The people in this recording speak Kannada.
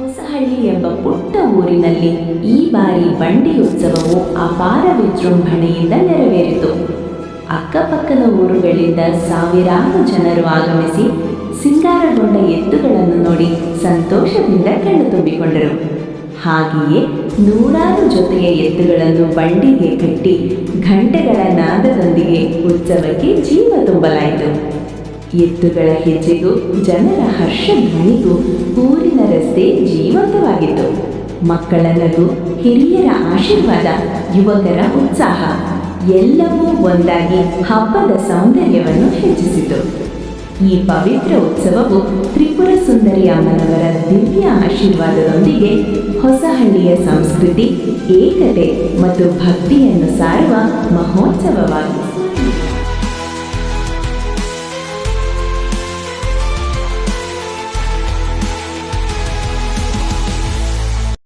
ಹೊಸಹಳ್ಳಿ ಎಂಬ ಪುಟ್ಟ ಊರಿನಲ್ಲಿ ಈ ಬಾರಿ ಬಂಡಿ ಉತ್ಸವವು ಅಪಾರ ವಿಜೃಂಭಣೆಯಿಂದ ನೆರವೇರಿತು. ಅಕ್ಕಪಕ್ಕದ ಊರುಗಳಿಂದ ಸಾವಿರಾರು ಜನರು ಆಗಮಿಸಿ ಸಿಂಗಾರಗೊಂಡ ಎತ್ತುಗಳನ್ನು ನೋಡಿ ಸಂತೋಷದಿಂದ ಕಣ್ಣು ತುಂಬಿಕೊಂಡರು. ಹಾಗೆಯೇ ನೂರಾರು ಜೊತೆಯ ಎತ್ತುಗಳನ್ನು ಬಂಡಿಗೆ ಕಟ್ಟಿ ಘಂಟೆಗಳ ನಾದದೊಂದಿಗೆ ಉತ್ಸವಕ್ಕೆ ಜೀವ ತುಂಬಲಾಯಿತು. ಎತ್ತುಗಳ ಹೆಜ್ಜೆಗೂ ಜನರ ಹರ್ಷ ಧ್ವನಿಗೂ ಊರಿನ ರಸ್ತೆ ಜೀವಂತವಾಗಿತ್ತು. ಮಕ್ಕಳ ನಗು ಹಿರಿಯರ ಆಶೀರ್ವಾದ, ಯುವಕರ ಉತ್ಸಾಹ, ಎಲ್ಲವೂ ಒಂದಾಗಿ ಹಬ್ಬದ ಸೌಂದರ್ಯವನ್ನು ಹೆಚ್ಚಿಸಿತು. ಈ ಪವಿತ್ರ ಉತ್ಸವವು ತ್ರಿಪುರ ಸುಂದರಿ ಅಮ್ಮನವರ ದಿವ್ಯ ಆಶೀರ್ವಾದದೊಂದಿಗೆ ಹೊಸಹಳ್ಳಿಯ ಸಂಸ್ಕೃತಿ, ಏಕತೆ ಮತ್ತು ಭಕ್ತಿಯನ್ನು ಸಾರುವ ಮಹೋತ್ಸವವಾಗಿದೆ.